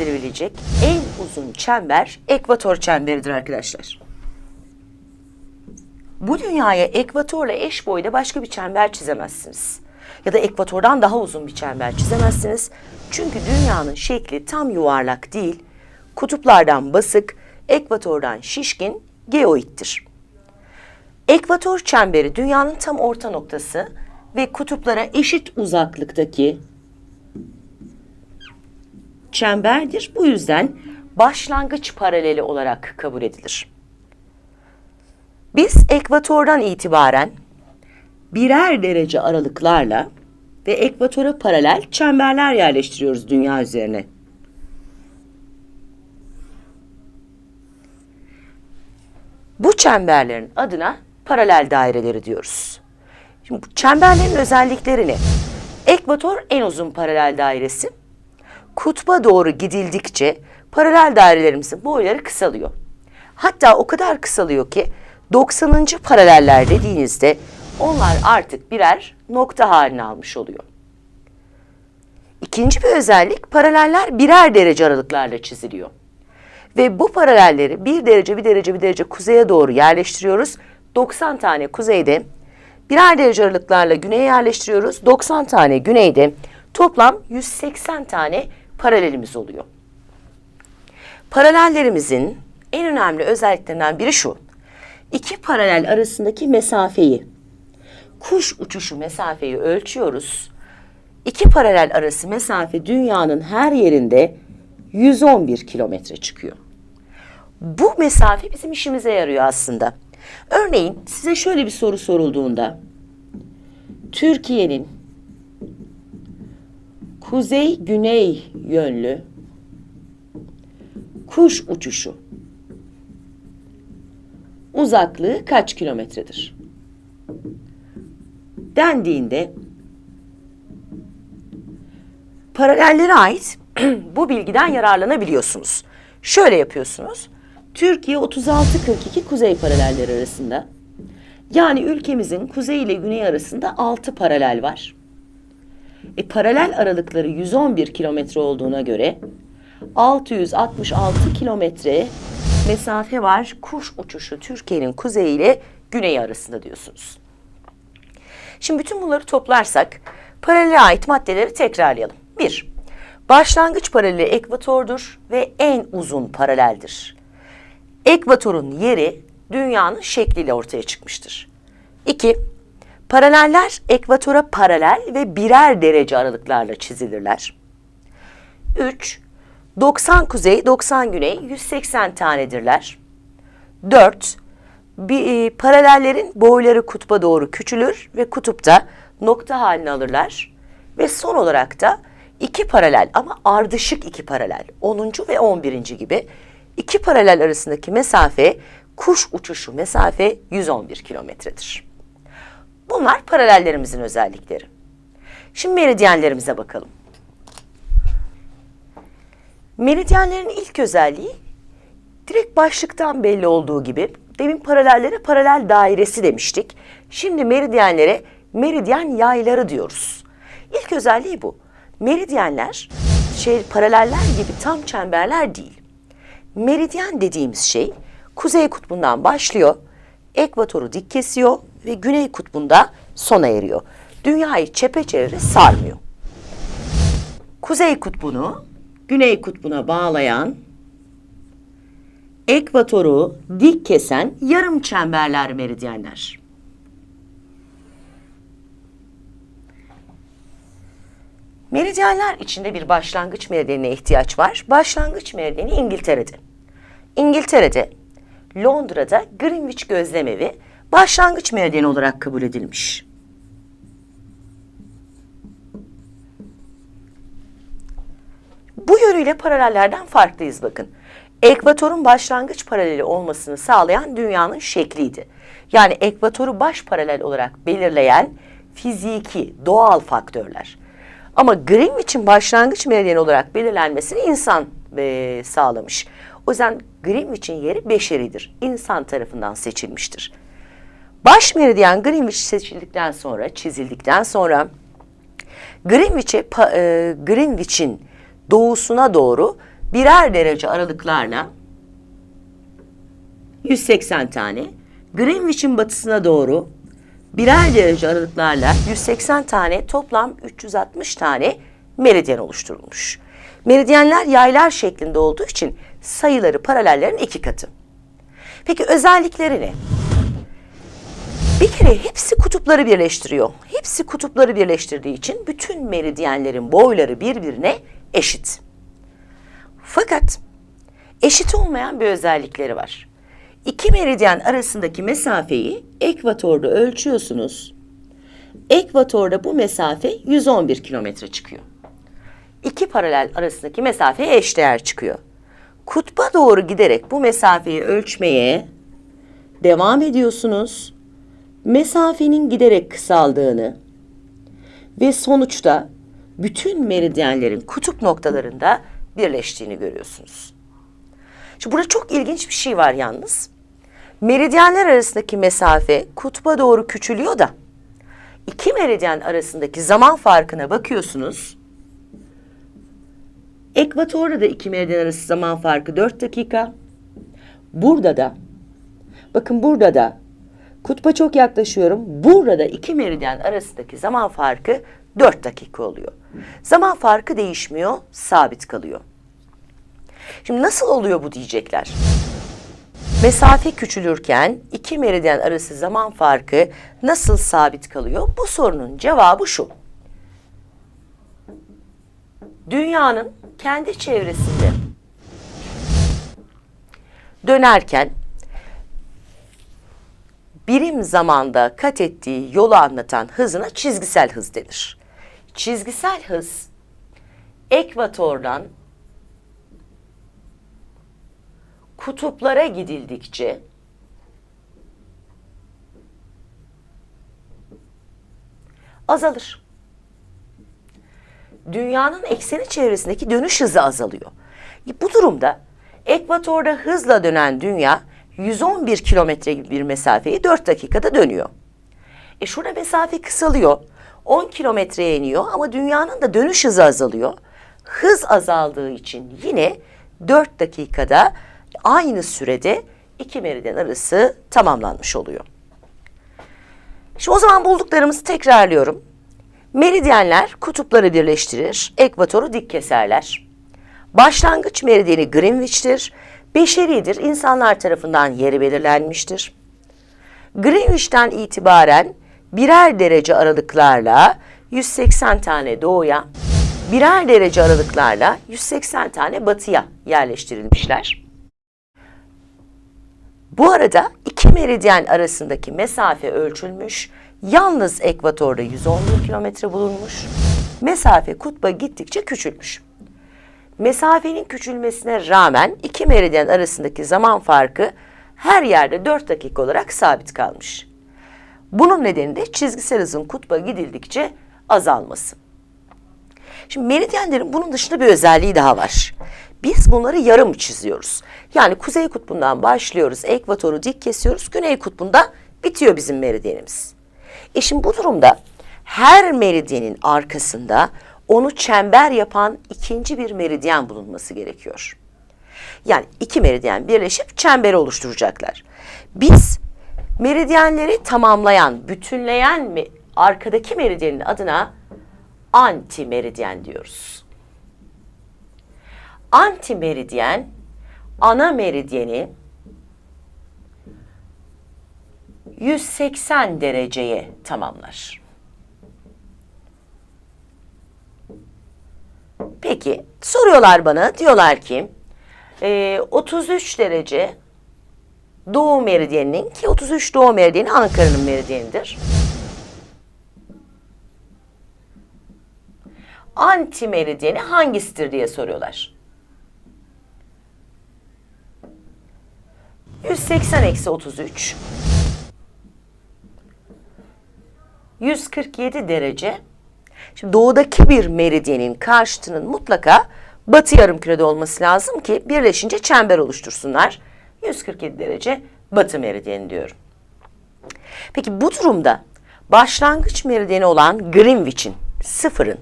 Çizilebilecek en uzun çember ekvator çemberidir arkadaşlar. Bu dünyaya ekvatorla eş boyda başka bir çember çizemezsiniz. Ya da ekvatordan daha uzun bir çember çizemezsiniz. Çünkü dünyanın şekli tam yuvarlak değil, kutuplardan basık, ekvatordan şişkin, geoittir. Ekvator çemberi dünyanın tam orta noktası ve kutuplara eşit uzaklıktaki çemberdir. Bu yüzden başlangıç paraleli olarak kabul edilir. Biz ekvatordan itibaren birer derece aralıklarla ve ekvatora paralel çemberler yerleştiriyoruz dünya üzerine. Bu çemberlerin adına paralel daireleri diyoruz. Şimdi çemberlerin özellikleri ne? Ekvator en uzun paralel dairesi. Kutba doğru gidildikçe paralel dairelerimizin boyları kısalıyor. Hatta o kadar kısalıyor ki 90. paraleller dediğinizde onlar artık birer nokta haline almış oluyor. İkinci bir özellik paraleller birer derece aralıklarla çiziliyor. Ve bu paralelleri bir derece bir derece bir derece kuzeye doğru yerleştiriyoruz. 90 tane kuzeyde birer derece aralıklarla güneye yerleştiriyoruz. 90 tane güneyde toplam 180 tane paralelimiz oluyor. Paralellerimizin en önemli özelliklerinden biri şu. İki paralel arasındaki mesafeyi, kuş uçuşu mesafeyi ölçüyoruz. İki paralel arası mesafe dünyanın her yerinde 111 kilometre çıkıyor. Bu mesafe bizim işimize yarıyor aslında. Örneğin size şöyle bir soru sorulduğunda Türkiye'nin kuzey-güney yönlü kuş uçuşu uzaklığı kaç kilometredir? Dendiğinde paralellere ait bu bilgiden yararlanabiliyorsunuz. Şöyle yapıyorsunuz. Türkiye 36-42 kuzey paralelleri arasında. Yani ülkemizin kuzey ile güney arasında 6 paralel var. E, paralel aralıkları 111 kilometre olduğuna göre 666 kilometre mesafe var kuş uçuşu Türkiye'nin kuzeyi ile güneyi arasında diyorsunuz. Şimdi bütün bunları toplarsak paralele ait maddeleri tekrarlayalım. 1. Başlangıç paraleli ekvatordur ve en uzun paraleldir. Ekvatorun yeri dünyanın şekliyle ortaya çıkmıştır. 2. Paraleller ekvatora paralel ve birer derece aralıklarla çizilirler. 3. 90 kuzey, 90 güney, 180 tanedirler. 4. Bir, e, paralellerin boyları kutba doğru küçülür ve kutupta nokta halini alırlar. Ve son olarak da iki paralel ama ardışık iki paralel 10. ve 11. gibi iki paralel arasındaki mesafe kuş uçuşu mesafe 111 kilometredir. Bunlar paralellerimizin özellikleri. Şimdi meridyenlerimize bakalım. Meridyenlerin ilk özelliği direkt başlıktan belli olduğu gibi demin paralellere paralel dairesi demiştik. Şimdi meridyenlere meridyen yayları diyoruz. İlk özelliği bu. Meridyenler şey paraleller gibi tam çemberler değil. Meridyen dediğimiz şey kuzey kutbundan başlıyor, ekvatoru dik kesiyor ve güney kutbunda sona eriyor. Dünyayı çepeçevre sarmıyor. Kuzey kutbunu güney kutbuna bağlayan ekvatoru dik kesen yarım çemberler meridyenler. Meridyenler içinde bir başlangıç meridyenine ihtiyaç var. Başlangıç meridyeni İngiltere'de. İngiltere'de, Londra'da Greenwich gözlemevi başlangıç meridyeni olarak kabul edilmiş. Bu yönüyle paralellerden farklıyız bakın. Ekvatorun başlangıç paraleli olmasını sağlayan dünyanın şekliydi. Yani ekvatoru baş paralel olarak belirleyen fiziki, doğal faktörler. Ama Greenwich'in başlangıç meridyeni olarak belirlenmesini insan e, sağlamış. O yüzden Greenwich'in yeri beşeridir. İnsan tarafından seçilmiştir. Baş meridyen Greenwich seçildikten sonra, çizildikten sonra Greenwich'e Greenwich'in doğusuna doğru birer derece aralıklarla 180 tane, Greenwich'in batısına doğru birer derece aralıklarla 180 tane toplam 360 tane meridyen oluşturulmuş. Meridyenler yaylar şeklinde olduğu için sayıları paralellerin iki katı. Peki özellikleri ne? Bir kere hepsi kutupları birleştiriyor. Hepsi kutupları birleştirdiği için bütün meridyenlerin boyları birbirine eşit. Fakat eşit olmayan bir özellikleri var. İki meridyen arasındaki mesafeyi ekvatorda ölçüyorsunuz. Ekvatorda bu mesafe 111 kilometre çıkıyor. İki paralel arasındaki mesafeye eşdeğer çıkıyor. Kutba doğru giderek bu mesafeyi ölçmeye devam ediyorsunuz. Mesafenin giderek kısaldığını ve sonuçta bütün meridyenlerin kutup noktalarında birleştiğini görüyorsunuz. Şimdi burada çok ilginç bir şey var yalnız. Meridyenler arasındaki mesafe kutba doğru küçülüyor da iki meridyen arasındaki zaman farkına bakıyorsunuz. Ekvatorda da iki meridyen arası zaman farkı 4 dakika. Burada da bakın burada da kutba çok yaklaşıyorum. Burada da iki meridyen arasındaki zaman farkı 4 dakika oluyor. Zaman farkı değişmiyor, sabit kalıyor. Şimdi nasıl oluyor bu diyecekler. Mesafe küçülürken iki meridyen arası zaman farkı nasıl sabit kalıyor? Bu sorunun cevabı şu. Dünyanın kendi çevresinde dönerken birim zamanda kat ettiği yolu anlatan hızına çizgisel hız denir. Çizgisel hız ekvatordan kutuplara gidildikçe azalır. Dünyanın ekseni çevresindeki dönüş hızı azalıyor. Bu durumda ekvatorda hızla dönen dünya 111 kilometre gibi bir mesafeyi 4 dakikada dönüyor. E şurada mesafe kısalıyor. 10 kilometreye iniyor ama dünyanın da dönüş hızı azalıyor. Hız azaldığı için yine 4 dakikada aynı sürede iki meridyen arası tamamlanmış oluyor. Şimdi o zaman bulduklarımızı tekrarlıyorum. Meridyenler kutupları birleştirir, ekvatoru dik keserler. Başlangıç meridyeni Greenwich'tir. Beşeridir, insanlar tarafından yeri belirlenmiştir. Greenwich'ten itibaren birer derece aralıklarla 180 tane doğuya, birer derece aralıklarla 180 tane batıya yerleştirilmişler. Bu arada iki meridyen arasındaki mesafe ölçülmüş. Yalnız ekvatorda 111 kilometre bulunmuş. Mesafe kutba gittikçe küçülmüş. Mesafenin küçülmesine rağmen iki meridyen arasındaki zaman farkı her yerde 4 dakika olarak sabit kalmış. Bunun nedeni de çizgisel hızın kutba gidildikçe azalması. Şimdi meridyenlerin bunun dışında bir özelliği daha var. Biz bunları yarım çiziyoruz. Yani kuzey kutbundan başlıyoruz, ekvatoru dik kesiyoruz, güney kutbunda bitiyor bizim meridyenimiz. E şimdi bu durumda her meridyenin arkasında onu çember yapan ikinci bir meridyen bulunması gerekiyor. Yani iki meridyen birleşip çemberi oluşturacaklar. Biz meridyenleri tamamlayan, bütünleyen mi, arkadaki meridyenin adına anti meridyen diyoruz. Anti meridyen ana meridyeni 180 dereceye tamamlar. Peki soruyorlar bana diyorlar ki e, 33 derece doğu meridyeninin ki 33 doğu meridyeni Ankara'nın meridyenidir. Anti meridyeni hangisidir diye soruyorlar. 180 eksi 33 147 derece Şimdi doğudaki bir meridyenin karşıtının mutlaka batı yarımkürede olması lazım ki birleşince çember oluştursunlar. 147 derece batı meridyeni diyorum. Peki bu durumda başlangıç meridyeni olan Greenwich'in sıfırın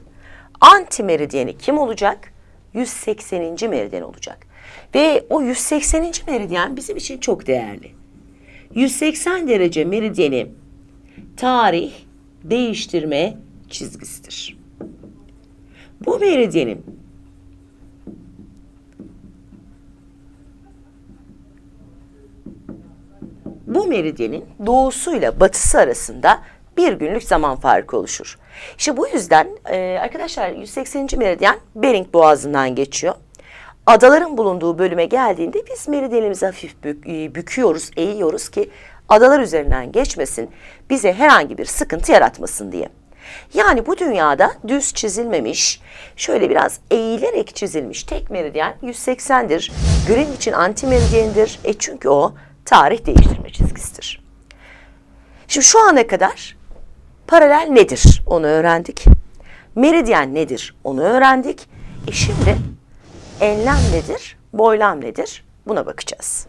anti meridyeni kim olacak? 180. meridyen olacak. Ve o 180. meridyen bizim için çok değerli. 180 derece meridyeni tarih değiştirme çizgisidir. Bu meridyenin bu meridyenin doğusuyla batısı arasında bir günlük zaman farkı oluşur. İşte bu yüzden e, arkadaşlar 180. meridyen Bering Boğazı'ndan geçiyor. Adaların bulunduğu bölüme geldiğinde biz meridyenimizi hafif bük- e, büküyoruz, eğiyoruz ki adalar üzerinden geçmesin, bize herhangi bir sıkıntı yaratmasın diye. Yani bu dünyada düz çizilmemiş, şöyle biraz eğilerek çizilmiş tek meridyen 180'dir. Greenwich için anti meridyendir. E çünkü o tarih değiştirme çizgisidir. Şimdi şu ana kadar paralel nedir onu öğrendik. Meridyen nedir onu öğrendik. E şimdi enlem nedir, boylam nedir buna bakacağız.